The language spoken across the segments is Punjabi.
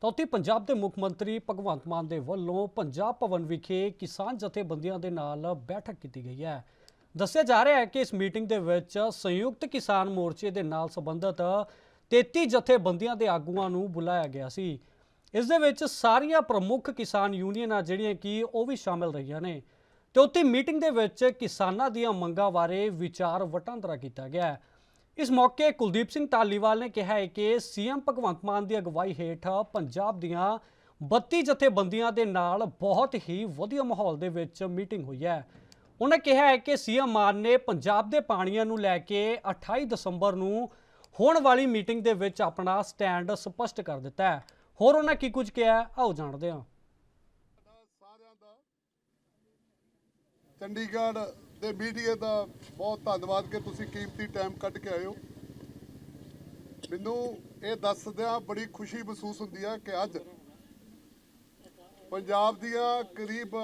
ਤਾਂ ਉੱਥੇ ਪੰਜਾਬ ਦੇ ਮੁੱਖ ਮੰਤਰੀ ਭਗਵੰਤ ਮਾਨ ਦੇ ਵੱਲੋਂ ਪੰਜਾਬ ਭਵਨ ਵਿਖੇ ਕਿਸਾਨ ਜਥੇਬੰਦੀਆਂ ਦੇ ਨਾਲ ਬੈਠਕ ਕੀਤੀ ਗਈ ਹੈ। ਦੱਸਿਆ ਜਾ ਰਿਹਾ ਹੈ ਕਿ ਇਸ ਮੀਟਿੰਗ ਦੇ ਵਿੱਚ ਸੰਯੁਕਤ ਕਿਸਾਨ ਮੋਰਚੇ ਦੇ ਨਾਲ ਸੰਬੰਧਿਤ 33 ਜਥੇਬੰਦੀਆਂ ਦੇ ਆਗੂਆਂ ਨੂੰ ਬੁਲਾਇਆ ਗਿਆ ਸੀ। ਇਸ ਦੇ ਵਿੱਚ ਸਾਰੀਆਂ ਪ੍ਰਮੁੱਖ ਕਿਸਾਨ ਯੂਨੀਅਨਾਂ ਜਿਹੜੀਆਂ ਕਿ ਉਹ ਵੀ ਸ਼ਾਮਿਲ ਰਹੀਆਂ ਨੇ। ਤੇ ਉੱਥੇ ਮੀਟਿੰਗ ਦੇ ਵਿੱਚ ਕਿਸਾਨਾਂ ਦੀਆਂ ਮੰਗਾਂ ਬਾਰੇ ਵਿਚਾਰ ਵਟਾਂਦਰਾ ਕੀਤਾ ਗਿਆ ਹੈ। ਇਸ ਮੌਕੇ ਕੁਲਦੀਪ ਸਿੰਘ ਧਾਲੀਵਾਲ ਨੇ ਕਿਹਾ ਹੈ ਕਿ ਸੀਐਮ ਭਗਵੰਤ ਮਾਨ ਦੀ ਅਗਵਾਈ ਹੇਠ ਪੰਜਾਬ ਦੀਆਂ 32 ਜਥੇਬੰਦੀਆਂ ਦੇ ਨਾਲ ਬਹੁਤ ਹੀ ਵਧੀਆ ਮਾਹੌਲ ਦੇ ਵਿੱਚ ਮੀਟਿੰਗ ਹੋਈ ਹੈ। ਉਹਨਾਂ ਕਿਹਾ ਹੈ ਕਿ ਸੀਐਮ ਮਾਨ ਨੇ ਪੰਜਾਬ ਦੇ ਪਾਣੀਆਂ ਨੂੰ ਲੈ ਕੇ 28 ਦਸੰਬਰ ਨੂੰ ਹੋਣ ਵਾਲੀ ਮੀਟਿੰਗ ਦੇ ਵਿੱਚ ਆਪਣਾ ਸਟੈਂਡ ਸਪਸ਼ਟ ਕਰ ਦਿੱਤਾ ਹੈ। ਹੋਰ ਉਹਨਾਂ ਕੀ ਕੁਝ ਕਿਹਾ ਆਓ ਜਾਣਦੇ ਹਾਂ। ਚੰਡੀਗੜ੍ਹ ਦੇ ਮੀਡੀਆ ਦਾ ਬਹੁਤ ਧੰਨਵਾਦ ਕਿ ਤੁਸੀਂ ਕੀਮਤੀ ਟਾਈਮ ਕੱਢ ਕੇ ਆਏ ਹੋ। ਮੈਨੂੰ ਇਹ ਦੱਸਦਿਆਂ ਬੜੀ ਖੁਸ਼ੀ ਮਹਿਸੂਸ ਹੁੰਦੀ ਹੈ ਕਿ ਅੱਜ ਪੰਜਾਬ ਦੀਆਂ ਕਰੀਬ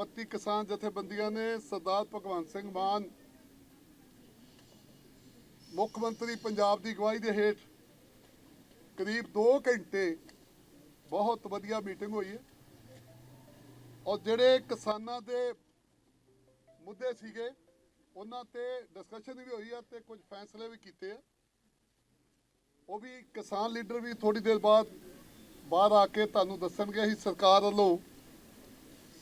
32 ਕਿਸਾਨ ਜਥੇਬੰਦੀਆਂ ਨੇ ਸਰਦਾਰ ਭਗਵੰਤ ਸਿੰਘ ਮਾਨ, ਮੁੱਖ ਮੰਤਰੀ ਪੰਜਾਬ ਦੀ ਅਗਵਾਈ ਦੇ ਹੇਠ ਕਰੀਬ 2 ਘੰਟੇ ਬਹੁਤ ਵਧੀਆ ਮੀਟਿੰਗ ਹੋਈ ਹੈ। ਔਰ ਜਿਹੜੇ ਕਿਸਾਨਾਂ ਦੇ ਮੁੱਦੇ ਸੀਗੇ, ਉਹਨਾਂ ਤੇ ਡਿਸਕਸ਼ਨ ਵੀ ਹੋਈ ਆ ਤੇ ਕੁਝ ਫੈਸਲੇ ਵੀ ਕੀਤੇ ਆ। ਉਹ ਵੀ ਕਿਸਾਨ ਲੀਡਰ ਵੀ ਥੋੜੀ ਦੇਰ ਬਾਅਦ, ਬਾਹਰ ਆ ਕੇ ਤੁਹਾਨੂੰ ਦੱਸਣਗੇ, ਅਸੀਂ ਸਰਕਾਰ ਵੱਲੋਂ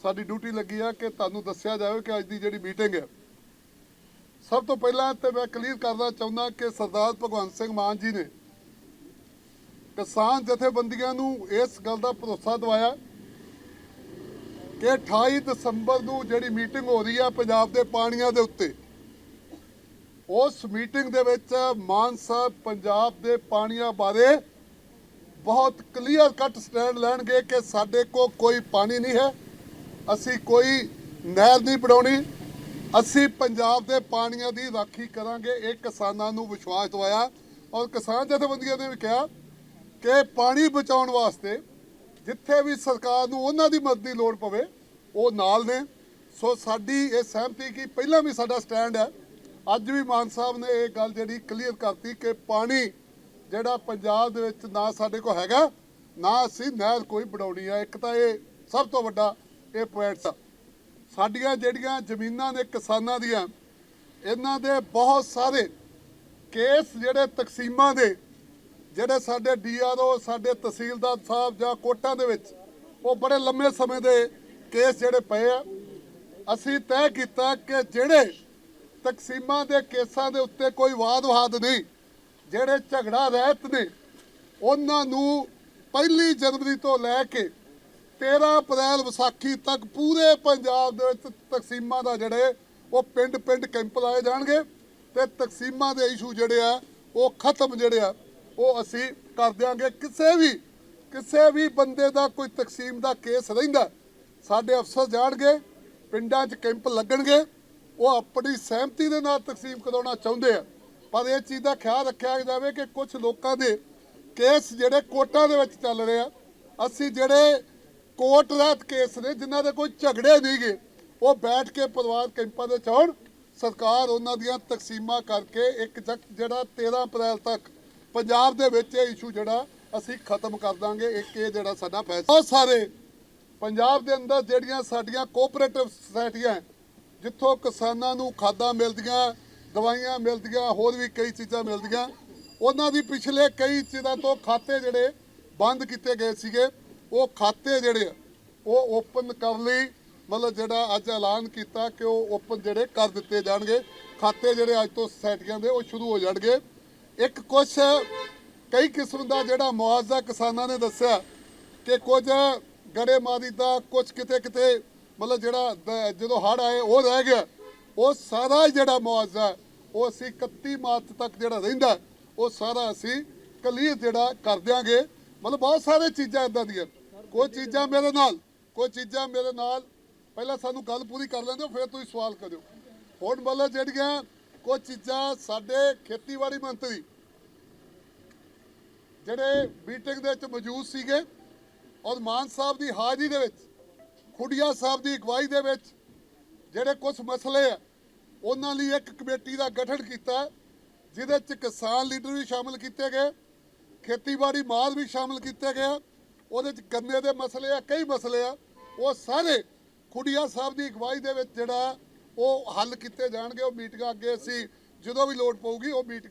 ਸਾਡੀ ਡਿਊਟੀ ਲੱਗੀ ਆ ਕਿ ਤੁਹਾਨੂੰ ਦੱਸਿਆ ਜਾਵੇ ਕਿ ਅੱਜ ਦੀ ਜਿਹੜੀ ਮੀਟਿੰਗ ਹੈ। ਸਭ ਤੋਂ ਪਹਿਲਾਂ ਤੇ ਮੈਂ ਕਲੀਅਰ ਕਰਨਾ ਚਾਹੁੰਦਾ ਕਿ ਸਰਦਾਰ ਭਗਵੰਤ ਸਿੰਘ ਮਾਨ ਜੀ ਨੇ ਕਿਸਾਨ ਜਥੇਬੰਦੀਆਂ ਨੂੰ ਇਸ ਗੱਲ ਦਾ ਭਰੋਸਾ ਦਵਾਇਆ ਕਿ 28 ਦਸੰਬਰ ਨੂੰ ਜਿਹੜੀ ਮੀਟਿੰਗ ਹੋ ਰਹੀ ਆ ਪੰਜਾਬ ਦੇ ਪਾਣੀਆਂ ਦੇ ਉੱਤੇ, ਉਸ ਮੀਟਿੰਗ ਦੇ ਵਿੱਚ ਮਾਨ ਸਾਹਿਬ ਪੰਜਾਬ ਦੇ ਪਾਣੀਆਂ ਬਾਰੇ ਬਹੁਤ ਕਲੀਅਰ ਕੱਟ ਸਟੈਂਡ ਲੈਣਗੇ ਕਿ ਸਾਡੇ ਕੋਲ ਕੋਈ ਪਾਣੀ ਨਹੀਂ ਹੈ, ਅਸੀਂ ਕੋਈ ਨਹਿਰ ਨਹੀਂ ਬਣਾਉਣੀ, ਅਸੀਂ ਪੰਜਾਬ ਦੇ ਪਾਣੀਆਂ ਦੀ ਰਾਖੀ ਕਰਾਂਗੇ। ਇਹ ਕਿਸਾਨਾਂ ਨੂੰ ਵਿਸ਼ਵਾਸ ਦਵਾਇਆ ਔਰ ਕਿਸਾਨ ਜਥੇਬੰਦੀਆਂ ਨੇ ਵੀ ਕਿਹਾ ਕਿ ਪਾਣੀ ਬਚਾਉਣ ਵਾਸਤੇ ਜਿੱਥੇ ਵੀ ਸਰਕਾਰ ਨੂੰ ਉਹਨਾਂ ਦੀ ਮਦਦ ਦੀ ਲੋੜ ਪਵੇ, ਉਹ ਨਾਲ ਨੇ। ਸੋ ਸਾਡੀ ਇਹ ਸਹਿਮਤੀ ਕਿ ਪਹਿਲਾਂ ਵੀ ਸਾਡਾ ਸਟੈਂਡ ਹੈ। ਅੱਜ ਵੀ ਮਾਨ ਸਾਹਿਬ ਨੇ ਇਹ ਗੱਲ ਜਿਹੜੀ ਕਲੀਅਰ ਕਰਤੀ ਕਿ ਪਾਣੀ ਜਿਹੜਾ ਪੰਜਾਬ ਦੇ ਵਿੱਚ ਨਾ ਸਾਡੇ ਕੋਲ ਹੈਗਾ, ਨਾ ਅਸੀਂ ਨਹਿਰ ਕੋਈ ਬਣਾਉਣੀ ਆ। ਇੱਕ ਤਾਂ ਇਹ ਸਭ ਤੋਂ ਵੱਡਾ ਇਹ ਪੁਆਇੰਟ ਆ। ਸਾਡੀਆਂ ਜਿਹੜੀਆਂ ਜ਼ਮੀਨਾਂ ਨੇ ਕਿਸਾਨਾਂ ਦੀਆਂ, ਇਹਨਾਂ ਦੇ ਬਹੁਤ ਸਾਰੇ ਕੇਸ ਜਿਹੜੇ ਤਕਸੀਮਾਂ ਦੇ ਜਿਹੜੇ ਸਾਡੇ ਡੀਆਰਓ, ਸਾਡੇ ਤਹਿਸੀਲਦਾਰ ਸਾਹਿਬ ਜਾਂ ਕੋਟਾਂ ਦੇ ਵਿੱਚ, ਉਹ ਬੜੇ ਲੰਮੇ ਸਮੇਂ ਦੇ ਕੇਸ ਜਿਹੜੇ ਪਏ ਆ। ਅਸੀਂ ਤੈਅ ਕੀਤਾ ਕਿ ਜਿਹੜੇ ਤਕਸੀਮਾਂ ਦੇ ਕੇਸਾਂ ਦੇ ਉੱਤੇ ਕੋਈ ਵਾਦ ਵਾਦ ਨਹੀਂ, ਜਿਹੜੇ ਝਗੜਾ ਰਹਿਤ ਨੇ, ਉਹਨਾਂ ਨੂੰ ਪਹਿਲੀ ਜਨਵਰੀ ਤੋਂ ਲੈ ਕੇ 13 ਅਪ੍ਰੈਲ ਵਿਸਾਖੀ ਤੱਕ ਪੂਰੇ ਪੰਜਾਬ ਦੇ ਵਿੱਚ ਤਕਸੀਮਾਂ ਦਾ ਜਿਹੜੇ, ਉਹ ਪਿੰਡ-ਪਿੰਡ ਕੈਂਪ ਲਾਏ ਜਾਣਗੇ ਤੇ ਤਕਸੀਮਾਂ ਦੇ ਇਸ਼ੂ ਜਿਹੜੇ ਆ, ਉਹ ਖਤਮ ਜਿਹੜੇ ਆ ਉਹ ਅਸੀਂ ਕਰ ਦਿਆਂਗੇ ਕਿਸੇ ਵੀ ਕਿਸੇ ਵੀ ਬੰਦੇ ਦਾ ਕੋਈ ਤਕਸੀਮ ਦਾ ਕੇਸ ਰਹਿੰਦਾ, ਸਾਡੇ ਅਫਸਰ ਜਾਣਗੇ, ਪਿੰਡਾਂ 'ਚ ਕੈਂਪ ਲੱਗਣਗੇ, ਉਹ ਆਪਣੀ ਸਹਿਮਤੀ ਦੇ ਨਾਲ ਤਕਸੀਮ ਕਰਾਉਣਾ ਚਾਹੁੰਦੇ ਆ। ਪਰ ਇਹ ਚੀਜ਼ ਦਾ ਖਿਆਲ ਰੱਖਿਆ ਜਾਵੇ ਕਿ ਕੁਝ ਲੋਕਾਂ ਦੇ ਕੇਸ ਜਿਹੜੇ ਕੋਰਟਾਂ ਦੇ ਵਿੱਚ ਚੱਲ ਰਹੇ ਆ, ਅਸੀਂ ਜਿਹੜੇ ਕੋਰਟ ਰਹਿਤ ਕੇਸ ਨੇ, ਜਿਨ੍ਹਾਂ ਦੇ ਕੋਈ ਝਗੜੇ ਨਹੀਂਗੇ ਉਹ ਬੈਠ ਕੇ ਪਰਿਵਾਰ ਕੈਂਪਾਂ ਦੇ ਚਾਉਣ ਸਰਕਾਰ ਉਹਨਾਂ ਦੀਆਂ ਤਕਸੀਮਾਂ ਕਰਕੇ ਇੱਕ ਜਕ ਜਿਹੜਾ 13 ਅਪ੍ਰੈਲ ਤੱਕ ਪੰਜਾਬ ਦੇ ਵਿੱਚ ਇਹ ਇਸ਼ੂ ਜਿਹੜਾ ਅਸੀਂ ਖਤਮ ਕਰ ਦਾਂਗੇ, ਇੱਕ ਇਹ ਜਿਹੜਾ ਸਾਡਾ ਫੈਸਲਾ। ਬਹੁਤ ਸਾਰੇ ਪੰਜਾਬ ਦੇ ਅੰਦਰ ਜਿਹੜੀਆਂ ਸਾਡੀਆਂ ਕੋਆਪਰੇਟਿਵ ਸੋਸਾਇਟੀਆਂ ਜਿੱਥੋਂ ਕਿਸਾਨਾਂ ਨੂੰ ਖਾਦਾਂ ਮਿਲਦੀਆਂ, ਦਵਾਈਆਂ ਮਿਲਦੀਆਂ, ਹੋਰ ਵੀ ਕਈ ਚੀਜ਼ਾਂ ਮਿਲਦੀਆਂ, ਉਹਨਾਂ ਦੀ ਪਿਛਲੇ ਕਈ ਚੀਜ਼ਾਂ ਤੋਂ ਖਾਤੇ ਜਿਹੜੇ ਬੰਦ ਕੀਤੇ ਗਏ ਸੀਗੇ, ਉਹ ਖਾਤੇ ਜਿਹੜੇ ਉਹ ਓਪਨ ਕਰਨ ਲਈ ਮਤਲਬ ਜਿਹੜਾ ਅੱਜ ਐਲਾਨ ਕੀਤਾ ਕਿ ਉਹ ਓਪਨ ਜਿਹੜੇ ਕਰ ਦਿੱਤੇ ਜਾਣਗੇ, ਖਾਤੇ ਜਿਹੜੇ ਅੱਜ ਤੋਂ ਸੋਸਾਇਟੀਆਂ ਦੇ, ਉਹ ਸ਼ੁਰੂ ਹੋ ਜਾਣਗੇ। ਇੱਕ ਕੁਛ ਕਈ ਕਿਸਮ ਦਾ ਜਿਹੜਾ ਮੁਆਵਜ਼ਾ ਕਿਸਾਨਾਂ ਨੇ ਦੱਸਿਆ ਕਿ ਕੁਝ ਗੜੇਮਾਰੀ ਦਾ ਕੁਝ ਕਿਤੇ ਕਿਤੇ ਮਤਲਬ ਜਿਹੜਾ ਜਦੋਂ ਹੜ ਆਏ, ਉਹ ਰਹਿ ਗਿਆ। ਉਹ ਸਾਰਾ ਜਿਹੜਾ ਮੁਆਵਜ਼ਾ, ਉਹ ਅਸੀਂ 31 ਮਾਰਚ ਤੱਕ ਜਿਹੜਾ ਰਹਿੰਦਾ, ਉਹ ਸਾਰਾ ਅਸੀਂ ਕਲੀਅਰ ਜਿਹੜਾ ਕਰ ਦਿਆਂਗੇ। ਮਤਲਬ ਬਹੁਤ ਸਾਰੇ ਚੀਜ਼ਾਂ ਇਦਾਂ ਦੀਆਂ। ਕੋਈ ਚੀਜ਼ਾਂ ਮੇਰੇ ਨਾਲ, ਕੋਈ ਚੀਜ਼ਾਂ ਮੇਰੇ ਨਾਲ, ਪਹਿਲਾਂ ਸਾਨੂੰ ਗੱਲ ਪੂਰੀ ਕਰ ਲੈਂਦੇ ਫਿਰ ਤੁਸੀਂ ਸਵਾਲ ਕਰਿਓ। ਹੁਣ ਮਤਲਬ ਜਿਹੜੀਆਂ ਕੁਝ ਚੀਜ਼ਾਂ ਸਾਡੇ ਖੇਤੀਬਾੜੀ ਮੰਤਰੀ ਜਿਹੜੇ ਮੀਟਿੰਗ ਦੇ ਵਿੱਚ ਮੌਜੂਦ ਸੀਗੇ ਔਰ ਮਾਨ ਸਾਹਿਬ ਦੀ ਹਾਜ਼ਰੀ ਦੇ ਵਿੱਚ, ਖੁੱਡੀਆ ਸਾਹਿਬ ਦੀ ਅਗਵਾਈ ਦੇ ਵਿੱਚ ਜਿਹੜੇ ਕੁਝ ਮਸਲੇ ਆ, ਉਹਨਾਂ ਲਈ ਇੱਕ ਕਮੇਟੀ ਦਾ ਗਠਨ ਕੀਤਾ, ਜਿਹਦੇ ਚ ਕਿਸਾਨ ਲੀਡਰ ਵੀ ਸ਼ਾਮਲ ਕੀਤੇ ਗਏ, ਖੇਤੀਬਾੜੀ ਮਾਲ ਵੀ ਸ਼ਾਮਲ ਕੀਤੇ ਗਏ, ਉਹਦੇ ਚ ਗੰਨੇ ਦੇ ਮਸਲੇ ਆ, ਕਈ ਮਸਲੇ ਆ, ਉਹ ਸਾਰੇ ਖੁੱਡੀਆ ਸਾਹਿਬ ਦੀ ਅਗਵਾਈ ਦੇ ਵਿੱਚ ਜਿਹੜਾ ਉਹ ਹੱਲ ਕੀਤੇ ਜਾਣਗੇ ਉਹ ਮੀਟਿੰਗਾਂ ਅੱਗੇ ਅਸੀਂ ਜਦੋਂ ਵੀ ਲੋੜ ਪਊਗੀ ਉਹ ਮੀਟਿੰਗ